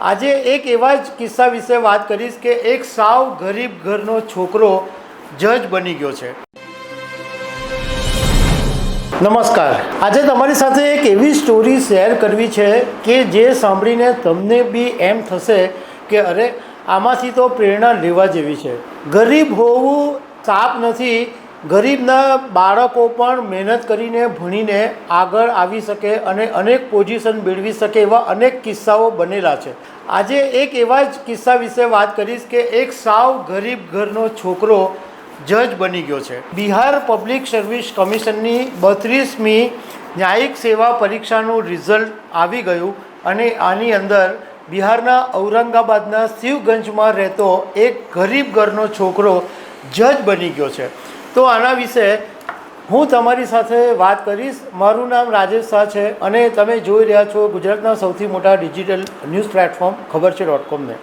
આજે એક એવા જ કિસ્સા વિશે વાત કરીશ કે એક સાવ ગરીબ ઘરનો છોકરો જજ બની ગયો છે. નમસ્કાર. આજે તમારી સાથે એક એવી સ્ટોરી શેર કરવી છે કે જે સાંભળીને તમને બી એમ થશે કે અરે આમાંથી તો પ્રેરણા લેવા જેવી છે. ગરીબ હોવું સાપ નથી ગરીબના બાળકો પણ મહેનત કરીને ભણીને આગળ આવી શકે અને અનેક પોઝિશન મેળવી શકે એવા અનેક કિસ્સાઓ બનેલા છે. આજે એક એવા જ કિસ્સા વિશે વાત કરીશ કે એક સાવ ગરીબ ઘરનો છોકરો જજ બની ગયો છે. બિહાર પબ્લિક સર્વિસ કમિશનની બત્રીસમી ન્યાયિક સેવા પરીક્ષાનું રિઝલ્ટ આવી ગયું અને આની અંદર બિહારના ઔરંગાબાદના શિવગંજમાં રહેતો એક ગરીબ ઘરનો છોકરો જજ બની ગયો છે. તો આના વિશે હું તમારી સાથે વાત કરીશ. મારું નામ રાજેશ શાહ છે અને તમે જોઈ રહ્યા છો ગુજરાતના સૌથી મોટા digital news platform, Khabar Chhe dot કોમને.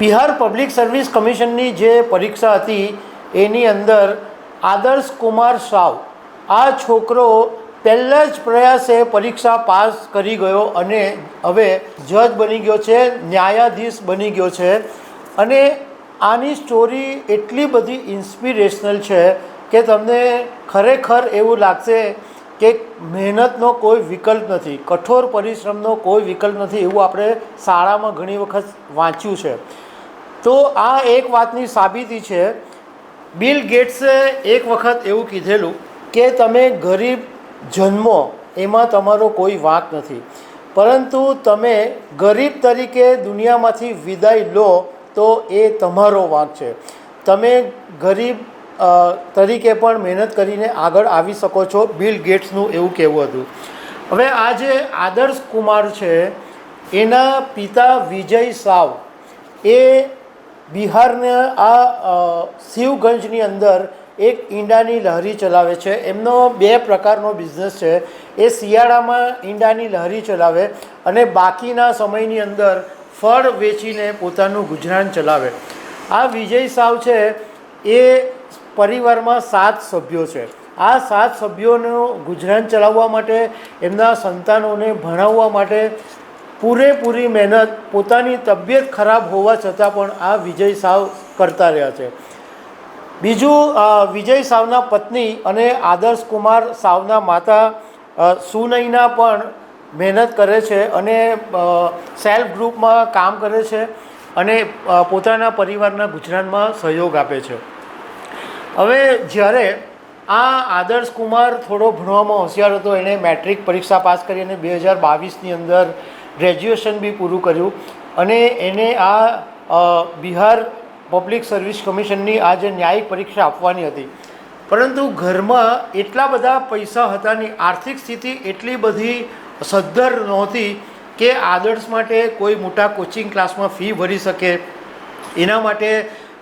Bihar public service કમિશનની જે પરીક્ષા હતી, એની અંદર આદર્શ કુમાર સાવ, આ છોકરો પહેલા જ પ્રયાસે પરીક્ષા પાસ કરી ગયો અને હવે જજ બની ગયો છે, ન્યાયાધીશ બની ગયો છે. અને આની સ્ટોરી એટલી બધી ઇન્સ્પિરેશનલ છે કે તમને ખરેખર એવું લાગશે કે મહેનતનો કોઈ વિકલ્પ નથી, કઠોર પરિશ્રમનો કોઈ વિકલ્પ નથી એવું આપણે શાળામાં ઘણી વખત વાંચ્યું છે. તો આ એક વાતની સાબિતી છે. બિલ ગેટ્સે એક વખત એવું કીધેલું કે તમે ગરીબ જન્મો, એમાં તમારો કોઈ વાંક નથી. પરંતુ તમે ગરીબ તરીકે દુનિયામાંથી વિદાય લો તો એ તમારો વાંક છે. તમે ગરીબ તરીકે પણ મહેનત કરીને આગળ આવી શકો છો. બિલ ગેટ્સનું એવું કહેવું હતું. હવે આ જે આદર્શ કુમાર છે, એના પિતા વિજય સાવ, એ બિહારના આ શિવગંજની અંદર એક ઈંડાની લહેરી ચલાવે છે. એમનો બે પ્રકારનો બિઝનેસ છે. એ શિયાળામાં ઈંડાની લહેરી ચલાવે અને બાકીના સમયની અંદર ફળ વેચીને પોતાનું ગુજરાન ચલાવે. આ વિજય સાવ છે, એ પરિવારમાં સાત સભ્યો છે. આ સાત સભ્યોનું ગુજરાન ચલાવવા માટે, એમના સંતાનોને ભણાવવા માટે પૂરેપૂરી મહેનત, પોતાની તબિયત ખરાબ હોવા છતાં પણ આ વિજય સાવ કરતા રહ્યા છે. બીજું વિજય સાવના પત્ની અને આદર્શ કુમાર સાવના માતા સુનૈના પણ મહેનત કરે છે અને સેલ્ફ ગ્રુપમાં કામ કરે છે અને પોતાના પરિવારના ગુજરાનમાં સહયોગ આપે છે. હવે જ્યારે આ આદર્શ કુમાર થોડો ભણવામાં હોશિયાર હતો, એણે મેટ્રિક પરીક્ષા પાસ કરી અને બે હજાર બાવીસની અંદર ગ્રેજ્યુએશન બી પૂરું કર્યું અને એને આ બિહાર પબ્લિક સર્વિસ કમિશનની આ જે ન્યાયિક પરીક્ષા આપવાની હતી. પરંતુ ઘરમાં એટલા બધા પૈસા હતા નહીં આર્થિક સ્થિતિ એટલી બધી સદ્ધર નહોતી કે આદર્શ માટે કોઈ મોટા કોચિંગ ક્લાસમાં ફી ભરી શકે. એના માટે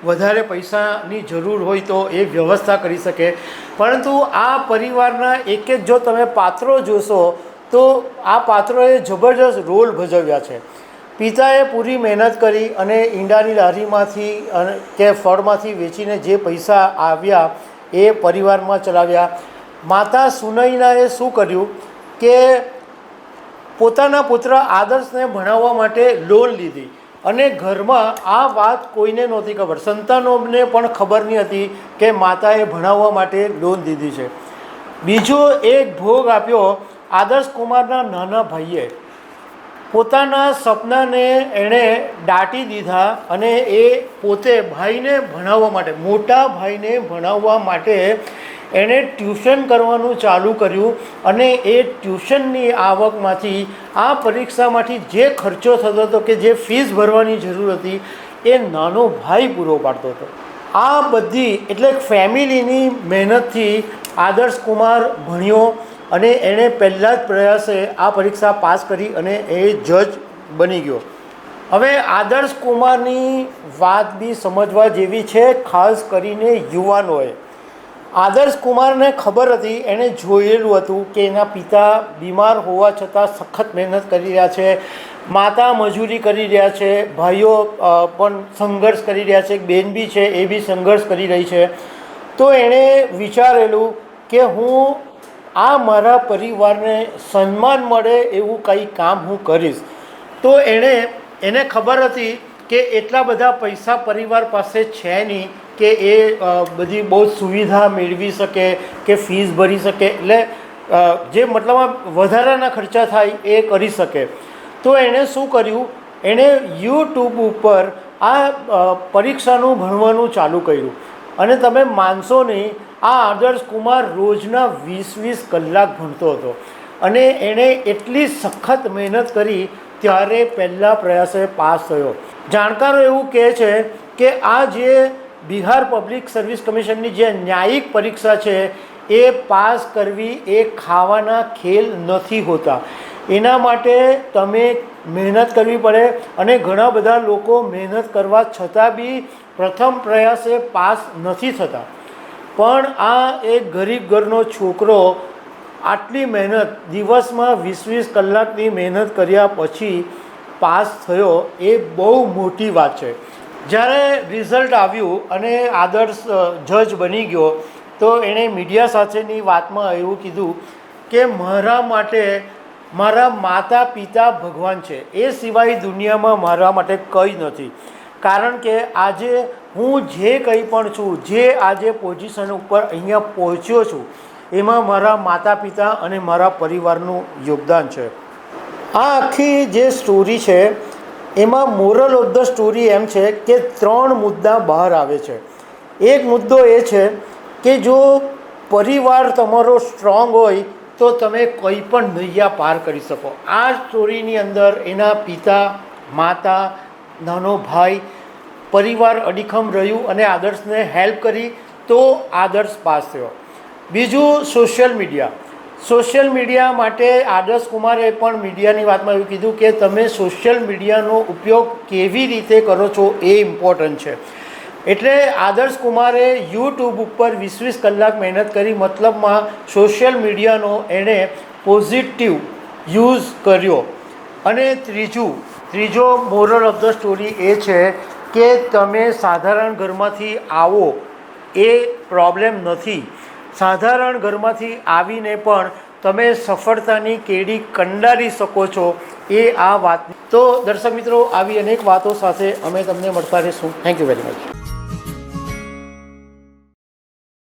વધારે પૈસાની જરૂર હોય તો એ વ્યવસ્થા કરી શકે. પરંતુ આ પરિવારના એક એક જો તમે પાત્રો જોશો, તો આ પાત્રોએ જબરજસ્ત રોલ ભજવ્યા છે. પિતાએ પૂરી મહેનત કરી અને ઈંડાની લારીમાંથી અને કે ફળમાંથી વેચીને જે પૈસા આવ્યા એ પરિવારમાં ચલાવ્યા. માતા સુનૈનાએ શું કર્યું કે પોતાના પુત્ર આદર્શને ભણાવવા માટે લોન લીધી. અને ઘરમાં આ વાત કોઈને નહોતી ખબર. સંતાનોને પણ ખબર નહીં હતી કે માતાએ ભણાવવા માટે લોન દીધી છે. બીજો એક ભોગ આપ્યો આદર્શ કુમારના નાના ભાઈએ. પોતાના સપનાને એણે દાટી દીધા અને એ પોતે ભાઈને ભણાવવા માટે, મોટા ભાઈને ભણાવવા માટે એણે ટ્યુશન કરવાનું ચાલુ કર્યું અને એ ટ્યુશનની આવકમાંથી, આ પરીક્ષામાંથી જે ખર્ચો થતો હતો કે જે ફીસ ભરવાની જરૂર હતી, એ નાનો ભાઈ પૂરો પાડતો હતો. આ બધી એટલે ફેમિલીની મહેનતથી આદર્શ કુમાર ભણ્યો અને એણે પહેલાં જ પ્રયાસે આ પરીક્ષા પાસ કરી અને એ જજ બની ગયો. હવે આદર્શ કુમારની વાત બી સમજવા જેવી છે, ખાસ કરીને યુવાનોએ. આદર્શ કુમારને ખબર હતી, એણે જોયેલું હતું કે એના પિતા બીમાર હોવા છતાં સખત મહેનત કરી રહ્યા છે, માતા મજૂરી કરી રહ્યા છે, ભાઈઓ પણ સંઘર્ષ કરી રહ્યા છે બેન બી છે, એ બી સંઘર્ષ કરી રહી છે. તો એણે વિચારેલું કે હું આ મારા પરિવારને સન્માન મળે એવું કંઈ કામ હું કરીશ. તો એણે, એને ખબર હતી કે એટલા બધા પૈસા પરિવાર પાસે છે નહીં કે એ બધી બહુ સુવિધા મેળવી શકે કે ફીસ ભરી શકે. એટલે જે મતલબમાં વધારાના ખર્ચા થાય એ કરી શકે. તો એણે શું કર્યું? એણે યુટ્યુબ ઉપર આ પરીક્ષાનું ભણવાનું ચાલુ કર્યું. અને તમે માનશો નહીં, આ આદર્શ કુમાર રોજના વીસ વીસ કલાક ભણતો હતો. અને એણે એટલી સખત મહેનત કરી, ત્યારે પહેલા પ્રયાસે પાસ થયો. જાણકારો એવું કહે છે કે આ જે બિહાર પબ્લિક સર્વિસ કમિશનની જે ન્યાયિક પરીક્ષા છે, એ પાસ કરવી એ ખાવાના ખેલ નથી હોતા. એના માટે તમે મહેનત કરવી પડે અને ઘણા બધા લોકો મહેનત કરવા છતાં બી પ્રથમ પ્રયાસે પાસ નથી થતા. પણ આ એક ગરીબ ઘરનો છોકરો આટલી મહેનત, દિવસમાં વીસ વીસ કલાકની મહેનત કર્યા પછી પાસ થયો, એ બહુ મોટી વાત છે. જ્યારે રિઝલ્ટ આવ્યું અને આદર્શ જજ બની ગયો, તો એણે મીડિયા સાથેની વાતમાં એવું કીધું કે મારા માટે, મારા માતા પિતા ભગવાન છે. એ સિવાય દુનિયામાં મારા માટે કંઈ નથી. કારણ કે આજે હું જે કંઈ પણ છું, જે આજે પોઝિશન ઉપર અહીંયા પહોંચ્યો છું, એમાં મારા માતા પિતા અને મારા પરિવારનું યોગદાન છે. આ આખી જે સ્ટોરી છે એમાં મોરલ ઓફ ધ સ્ટોરી એમ છે કે ત્રણ મુદ્દા બહાર આવે છે. એક મુદ્દો એ છે કે જો પરિવાર તમારો સ્ટ્રોંગ હોય, તો તમે કોઈ પણ નૈયા પાર કરી શકો. આ સ્ટોરીની અંદર એના પિતા, માતા, નાનો ભાઈ, પરિવાર અડીખમ રહ્યું અને આદર્શને હેલ્પ કરી, તો આદર્શ પાસ થયો. બીજું સોશિયલ મીડિયા સોશિયલ મીડિયા માટે આદર્શ કુમારે પણ મીડિયાની વાતમાં એવું કીધું કે તમે સોશિયલ મીડિયાનો ઉપયોગ કેવી રીતે કરો છો એ ઇમ્પોર્ટન્ટ છે. એટલે આદર્શ કુમારે યુટ્યુબ ઉપર વીસ વીસ કલાક મહેનત કરી મતલબમાં સોશિયલ મીડિયાનો એણે પોઝિટિવ યુઝ કર્યો. અને ત્રીજું, ત્રીજો મોરલ ઓફ ધ સ્ટોરી એ છે કે તમે સાધારણ ઘરમાંથી આવો, એ પ્રોબ્લેમ નથી. સાધારણ ઘરમાંથી આવીને પણ તમે સફળતાની કેડી કંડારી શકો છો એ આ વાત. તો દર્શક મિત્રો, આવી અનેક વાતો સાથે અમે તમને મળતા રહીશું. Thank you very much